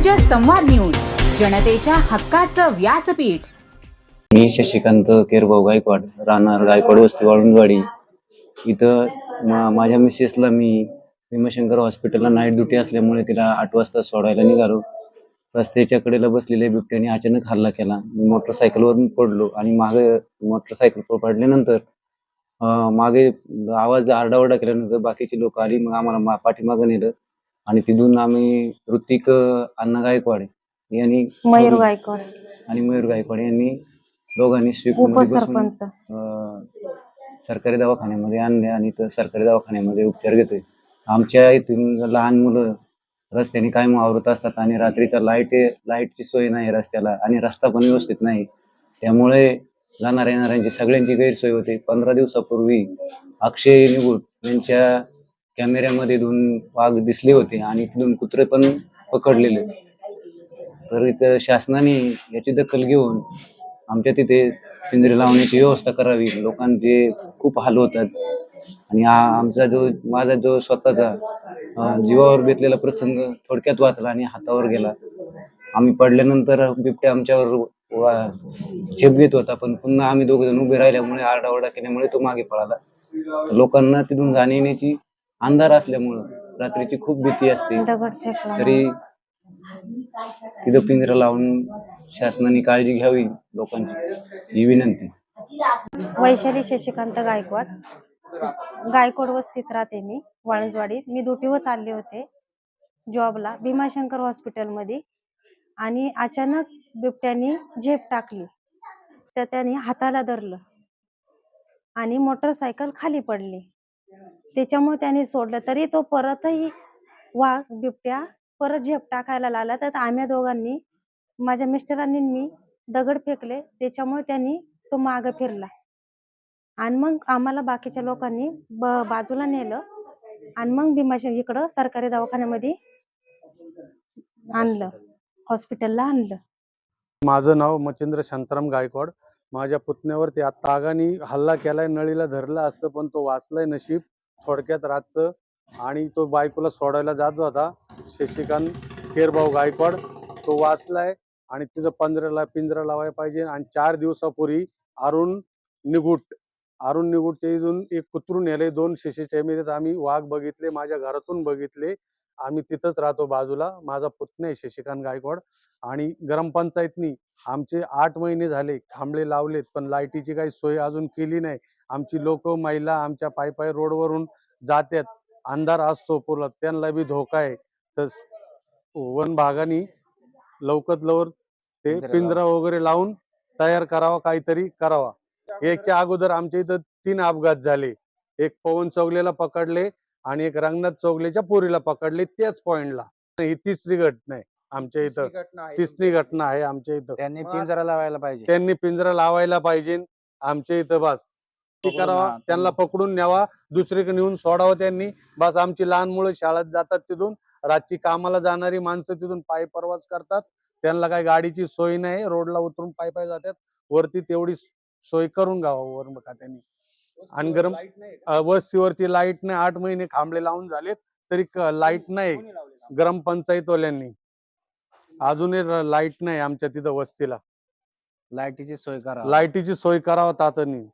राज्य संवाद न्यूज जनतेच्या हक्काचं व्यासपीठ. मी शशिकांत केरभाऊ गायकवाड राहणार गायकवाड वस्ती वाळुंजवाडी. इथं मा- माझ्या मिसेसला मी भीमाशंकर हॉस्पिटलला नाईट ड्युटी असल्यामुळे तिला आठ वाजता सोडायला निघालो. रस्त्याच्या कडेला बसलेल्या बिबट्याने अचानक हल्ला केला. मी मोटरसायकलवरून पडलो आणि मागे मोटरसायकल पडल्यानंतर मागे आवाज आरडाओरडा केल्यानंतर बाकीची लोक आली मग आम्हाला मा- पाठीमागं नेलं. आणि तिथून आम्ही ऋतिक अण्णा गायकवाड यांनी मयूर गायकवाड. आणि मयूर गायकवाड यांनी दोघांनी उपसरपंच सरकारी दवाखान्यामध्ये आणले आणि तर सरकारी दवाखान्यामध्ये उपचार घेतोय. आमच्या इथून लहान मुलं रस्त्याने कायम वावरत असतात आणि रात्रीचा लाइट लाईटची सोय नाही रस्त्याला आणि रस्ता पण व्यवस्थित नाही. त्यामुळे जाणाऱ्या येणाऱ्यांची सगळ्यांची गैरसोय होते. पंधरा दिवसापूर्वी अक्षय निगुट यांच्या कॅमेऱ्यामध्ये दोन वाघ दिसले होते आणि दोन कुत्रे पण पकडलेले. तर इथं शासनाने याची दखल घेऊन आमच्या तिथे पिंजरे लावण्याची व्यवस्था करावी. लोकांचे खूप हाल होतात. आणि आमचा जो माझा जो स्वतःचा जीवावर बेतलेला प्रसंग थोडक्यात वाचला आणि हातावर गेला. आम्ही पडल्यानंतर बिबट्या आमच्यावर वा- झेप घेत होता पण पुन्हा आम्ही दोघ जण उभे राहिल्यामुळे आरडाओरडा केल्यामुळे तो मागे पळाला. लोकांना तिथून जाण्या येण्याची अंधार असल्यामुळं रात्रीची खूप भीती असते. दगड फेकला. तरी तिथं पिंजरा लावून शासनाने काळजी घ्यावी लोकांची ही विनंती. वैशाली शशिकांत गायकवाड. गायकवाड वस्तीत राहते मी वाळंजवाडीत. मी ड्युटीवर चालले होते जॉबला भीमाशंकर हॉस्पिटलमध्ये. आणि अचानक बिबट्याने झेप टाकली. तर त्याने हाताला धरलं आणि मोटरसायकल खाली पडली. त्याच्यामुळे त्याने सोडलं. तरी तो परतही वाघ बिबट्या परत झेप टाकायला लागला. तर आम्ही दोघांनी माझ्या मिस्टरांनी मी दगड फेकले. त्याच्यामुळे त्यांनी तो माग फिरला. आणि मग आम्हाला बाकीच्या लोकांनी ब- बाजूला नेलं. आणि मग भीमाशंकर इकडं सरकारी दवाखान्यामध्ये आणलं. हॉस्पिटलला आणलं. माझं नाव मच्छिंद्र शांताराम गायकवाड. माझ्या पुतण्यावर त्या तागानी हल्ला केलाय नळीला धरला असतं पण तो वाचलाय नशीब थोडक्यात रातचं. आणि तो बायकोला सोडायला जात होता शशिकांत केरभाऊ गायकवाड. तो वाचलाय आणि तिथं पंधराला पिंजरा लावायला पाहिजे. आणि चार दिवसापूर्वी अरुण निगुट अरुण निगुटच्या इथून एक कुत्रून नेले दोन शिशी कॅमेऱ्यात आम्ही वाघ बघितले माझ्या घरातून बघितले. आम्ही तिथंच राहतो बाजूला. माझा पुतण्या आहे शशिकांत गायकवाड. आणि ग्रामपंचायतनी आमचे आठ महिने झाले खांबळे लावलेत पण लाईटीची काही सोय अजून केली नाही. आमची लोक महिला आमच्या पाय पाय रोडवरून जात्यात. अंधार असतो पुरत त्यांना बी धोका आहे. तर स- वन भागानी लवकरात लवकर ते पिंजरा वगैरे लावून तयार करावा काहीतरी करावा. याच्या अगोदर आमच्या इथं तीन अपघात झाले. एक पवन चौगलेला पकडले. आणि एक रंगनाथ चौगलेच्या पोरीला पकडले त्याच पॉइंटला ही तिसरी घटना आहे आमच्या इथं. तिसरी घटना आहे आमच्या इथं. त्यांनी पिंजरा लावायला पाहिजे. त्यांनी पिंजरा लावायला पाहिजे. आमच्या इथं बस. करावा. हा, त्यांना पकडून न्यावा. दुसरीकडे नेऊन सोडावं त्यांनी. बस आमची लहान मुलं शाळेत जातात तिथून. रातची कामाला जाणारी माणसं तिथून पायी प्रवास करतात. त्यांना काही गाडीची सोय नाही. रोडला उतरून पायी पायी जातात. वरती तेवढी सोय करून गावा वर बघा त्यांनी? आणि गरम वस्तीवरती लाइट नाही. आठ महिने खांबळे लावून झालेत तरी लाइट नाही. ग्रामपंचायतवाल्यांनी अजूनही लाइट नाही आमच्या तिथं वस्तीला. लाईटीची सोय करा लाईटीची सोय करावं तातडीने.